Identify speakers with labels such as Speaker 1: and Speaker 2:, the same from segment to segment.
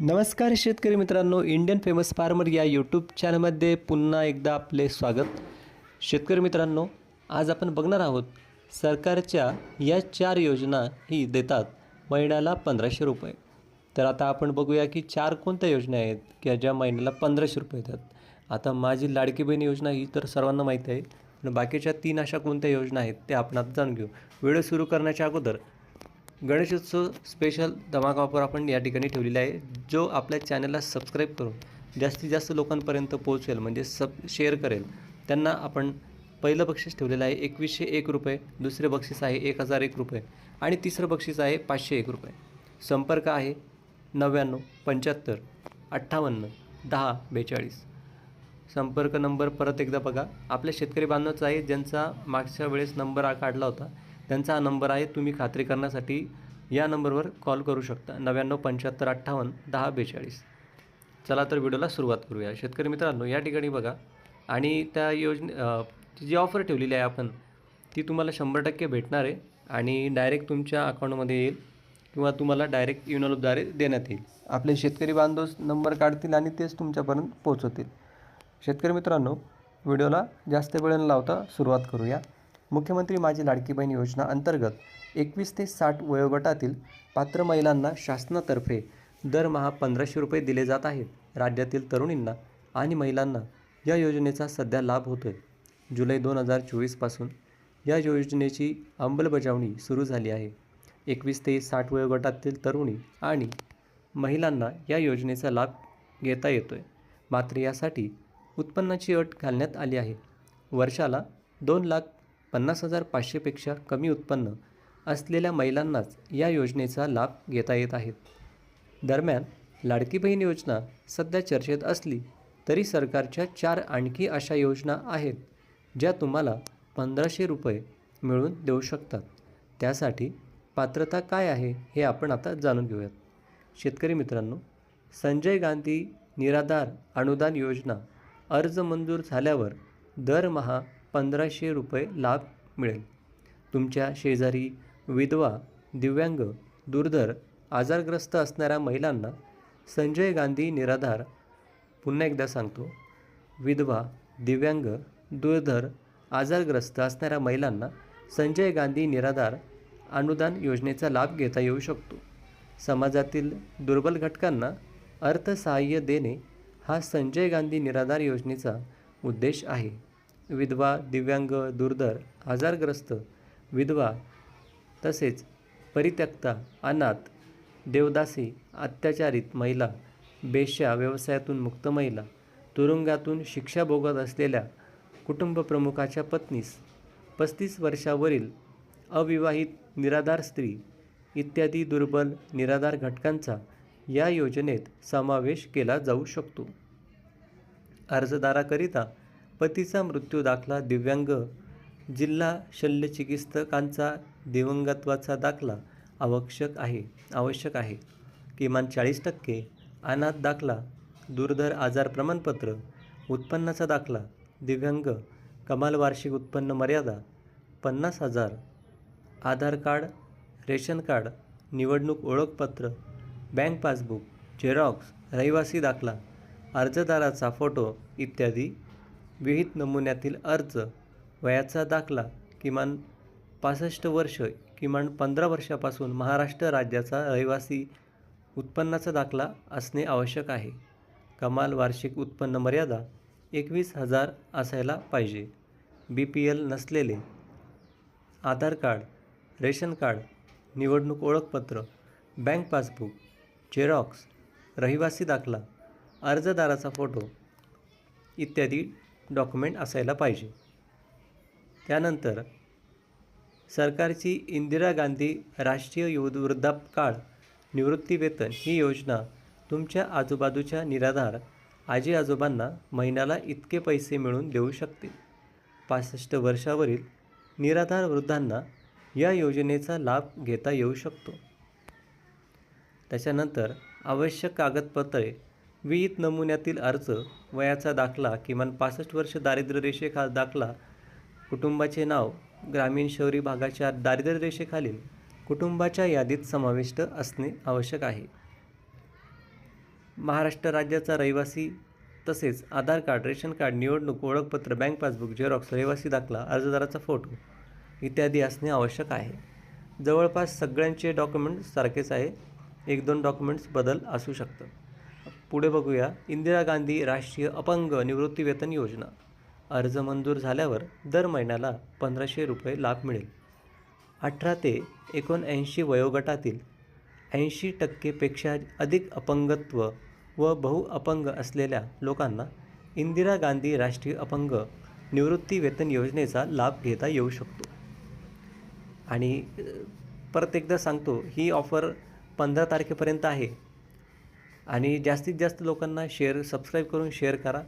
Speaker 1: नमस्कार शेतकरी मित्रांनो इंडियन फेमस फार्मर या यूट्यूब चॅनलमध्ये पुन्हा एकदा आपले स्वागत. शेतकरी मित्रांनो आज आपण बघणार आहोत सरकारच्या या चार योजना ही देतात महिन्याला पंधराशे रुपये. तर आता आपण बघूया की चार कोणत्या योजना आहेत की ज्या महिन्याला पंधराशे रुपये येतात. आता माझी लाडकी बहीण योजना ही तर सर्वांना माहीत आहे पण बाकीच्या तीन अशा कोणत्या योजना आहेत त्या आपण आता जाणून घेऊ. व्हिडिओ सुरू करण्याच्या अगोदर गणेशोत्सव स्पेशल धमाका ऑफर आपण या ठिकाणी ठेवलेला आहे. जो आपल्या चॅनलला सबस्क्राईब करून जास्तीत जास्त लोकांपर्यंत पोहोचेल म्हणजे सब शेअर करेल त्यांना आपण पहिलं बक्षीस ठेवलेलं आहे एकवीसशे एक रुपये दुसरे बक्षीस आहे एक हजार एक रुपये आणि तिसरं बक्षीस आहे पाचशे एक रुपये. संपर्क आहे नव्याण्णव पंच्याहत्तर अठ्ठावन्न दहा बेचाळीस. संपर्क नंबर परत एकदा बघा. आपल्या शेतकरी बांधवाचा आहे ज्यांचा मागच्या वेळेस नंबर काढला होता त्यांचा हा नंबर आहे तुम्ही खात्री करण्यासाठी या नंबरवर कॉल करू शकता. नव्याण्णव पंच्याहत्तर अठ्ठावन्न दहा बेचाळीस. चला तर व्हिडिओला सुरुवात करूया. शेतकरी मित्रांनो या ठिकाणी बघा. आणि त्या योजने जी ऑफर ठेवलेली आहे आपण ती तुम्हाला शंभर टक्के भेटणार आहे आणि डायरेक्ट तुमच्या अकाउंटमध्ये येईल किंवा तुम्हाला डायरेक्ट इमेलद्वारे देण्यात येईल. आपले शेतकरी बांधव नंबर काढतील आणि तेच तुमच्यापर्यंत पोहोचवतील. शेतकरी मित्रांनो व्हिडिओला जास्त वेळ न लावता सुरुवात करूया. मुख्यमंत्री माझी लाडकी बहीण योजना अंतर्गत एकवीस ते साठ वयोगटातील पात्र महिलांना शासनातर्फे दरमहा पंधराशे रुपये दिले जात आहेत. राज्यातील तरुणींना आणि महिलांना या योजनेचा सध्या लाभ होतोय. जुलै दोन हजार चोवीसपासून या योजनेची अंमलबजावणी सुरू झाली आहे. एकवीस ते साठ वयोगटातील तरुणी आणि महिलांना या योजनेचा लाभ घेता येतो आहे मात्र यासाठी उत्पन्नाची अट घालण्यात आली आहे. वर्षाला दोन लाख पन्नास हजार पाचशेपेक्षा कमी उत्पन्न असलेल्या महिलांनाच या योजनेचा लाभ घेता येत आहे. दरम्यान लाडकी बहीण योजना सध्या चर्चेत असली तरी सरकारच्या चार आणखी अशा योजना आहेत ज्या तुम्हाला पंधराशे रुपये मिळून देऊ शकतात. त्यासाठी पात्रता काय आहे हे आपण आता जाणून घेऊयात. शेतकरी मित्रांनो संजय गांधी निराधार अनुदान योजना अर्ज मंजूर झाल्यावर दरमहा पंधराशे रुपये लाभ मिळेल. तुमच्या शेजारी विधवा दिव्यांग दुर्धर आजारग्रस्त असणाऱ्या महिलांना संजय गांधी निराधार पुन्हा एकदा सांगतो. विधवा दिव्यांग दुर्धर आजारग्रस्त असणाऱ्या महिलांना संजय गांधी निराधार अनुदान योजनेचा लाभ घेता येऊ शकतो. समाजातील दुर्बल घटकांना अर्थसहाय्य देणे हा संजय गांधी निराधार योजनेचा उद्देश आहे. विधवा दिव्यांग दुर्धर आजारग्रस्त विधवा तसेच परित्यक्ता अनाथ देवदासी अत्याचारित महिला बेश्या व्यवसायातून मुक्त महिला तुरुंगातून शिक्षा भोगत असलेल्या कुटुंबप्रमुखाच्या पत्नीस पस्तीस वर्षावरील अविवाहित निराधार स्त्री इत्यादी दुर्बल निराधार घटकांचा या योजनेत समावेश केला जाऊ शकतो. अर्जदाराकरिता पतीचा मृत्यू दाखला दिव्यांग. जिल्हा शल्यचिकित्सकांचा दिवंगत्वाचा दाखला आवश्यक आहे आवश्यक आहे. किमान चाळीस टक्के अनाथ दाखला दुर्धर आजार प्रमाणपत्र उत्पन्नाचा दाखला दिव्यांग कमाल वार्षिक उत्पन्न मर्यादा पन्नास हजार आधार कार्ड रेशन कार्ड निवडणूक ओळखपत्र बँक पासबुक झेरॉक्स रहिवासी दाखला अर्जदाराचा फोटो इत्यादी विहित नमुन्यातील अर्ज वयाचा दाखला किमान पासष्ट वर्ष किमान पंधरा वर्षापासून महाराष्ट्र राज्याचा रहिवासी उत्पन्नाचा दाखला असणे आवश्यक आहे. कमाल वार्षिक उत्पन्न मर्यादा एकवीस हजार असायला पाहिजे. बी पी एल नसलेले आधार कार्ड रेशन कार्ड निवडणूक ओळखपत्र बँक पासबुक झेरॉक्स रहिवासी दाखला अर्जदाराचा फोटो इत्यादी डॉक्युमेंट असायला पाहिजे. त्यानंतर सरकारची इंदिरा गांधी राष्ट्रीय युव वृद्धापकाळ निवृत्तीवेतन ही योजना तुमच्या आजूबाजूच्या निराधार आजी आजोबांना महिन्याला इतके पैसे मिळून देऊ शकते पासष्ट वर्षावरील निराधार वृद्धांना या योजनेचा लाभ घेता येऊ शकतो. त्याच्यानंतर आवश्यक कागदपत्रे विहित नमुन्यातील अर्ज वयाचा दाखला किमान पासष्ट वर्ष दारिद्र्य रेषेखा दाखला कुटुंबाचे नाव ग्रामीण शहरी भागाच्या दारिद्र्य रेषेखालील कुटुंबाच्या यादीत समाविष्ट असणे आवश्यक आहे. महाराष्ट्र राज्याचा रहिवासी तसेच आधार कार्ड रेशन कार्ड निवडणूक ओळखपत्र बँक पासबुक झेरॉक्स रहिवासी दाखला अर्जदाराचा फोटो इत्यादी असणे आवश्यक आहे. जवळपास सगळ्यांचे डॉक्युमेंट सारखेच आहे. एक दोन डॉक्युमेंट्स बदल असू शकतं पुढे बघूया इंदिरा गांधी राष्ट्रीय अपंग निवृत्तीवेतन योजना. अर्ज मंजूर झाल्यावर दर महिन्याला पंधराशे रुपये लाभ मिळेल. अठरा ते एकोणऐंशी वयोगटातील ऐंशी टक्केपेक्षा अधिक अपंगत्व व बहुअपंग असलेल्या लोकांना इंदिरा गांधी राष्ट्रीय अपंग निवृत्तीवेतन योजनेचा लाभ घेता येऊ शकतो. आणि परत एकदा सांगतो ही ऑफर पंधरा तारखेपर्यंत आहे. आणि जास्तीत जास्त लोकांना शेअर सबस्क्राईब करून शेअर करा.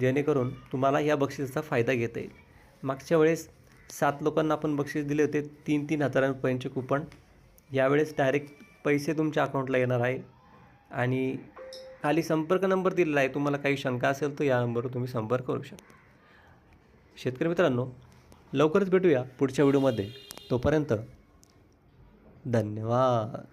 Speaker 1: जेणेकरून तुम्हाला या बक्षिसाचा फायदा घेता येईल. मागच्या वेळेस सात लोकांना आपण बक्षीस दिले होते. तीन तीन हजारांपर्यंतचे कुपन यावेळेस डायरेक्ट पैसे तुमच्या अकाउंटला येणार आहे आणि खाली संपर्क नंबर दिलेला आहे. तुम्हाला काही शंका असेल तर या नंबरवर तुम्ही संपर्क करू शकता. शेतकरी मित्रांनो लवकरच भेटूया पुढच्या व्हिडिओमध्ये तोपर्यंत धन्यवाद.